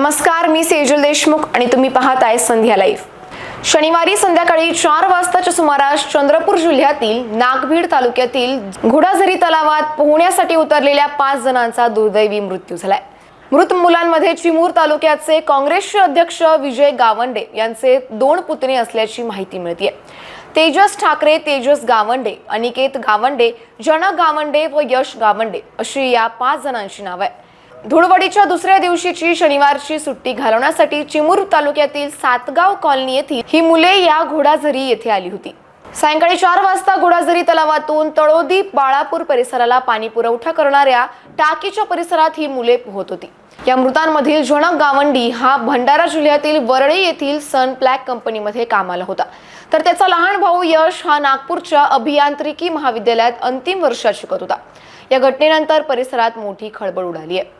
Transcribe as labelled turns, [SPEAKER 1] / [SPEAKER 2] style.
[SPEAKER 1] नमस्कार मी सेजल देशमुख आणि तुम्ही पाहत आहे संध्या लाईव्ह. शनिवारी संध्याकाळी चार वाजताच्या सुमारास चंद्रपूर जिल्ह्यातील नागभीड तालुक्यातील घोडाझरी तलावात पोहण्यासाठी उतरलेल्या पाच जणांचा दुर्दैवी मृत्यू झालाय. मृत मुलांमध्ये चिमूर तालुक्याचे काँग्रेसचे अध्यक्ष विजय गावंडे यांचे दोन पुतणे असल्याची माहिती मिळते तेजस ठाकरे तेजस गावंडे अनिकेत गावंडे जनक गावंडे व यश गावंडे अशी या पाच जणांची नाव आहे धुळवडीच्या दुसऱ्या दिवशीची शनिवारची सुट्टी घालवण्यासाठी चिमूर तालुक्यातील सातगाव कॉलनी येथील ही मुले या घोडाझरी येथे आली होती. सायंकाळी चार वाजता घोडाझरी तलावातून तळोदी बाळापूर परिसराला पाणी पुरवठा करणाऱ्या टाकीच्या परिसरात ही मुले पोहत होती. या मृतांमधील झोणक गावंडी हा भंडारा जिल्ह्यातील वरळी येथील सन प्लॅक कंपनीमध्ये कामाला होता. तर त्याचा लहान भाऊ यश हा नागपूरच्या अभियांत्रिकी महाविद्यालयात अंतिम वर्षात शिकत होता. या घटनेनंतर परिसरात मोठी खळबळ उडाली आहे.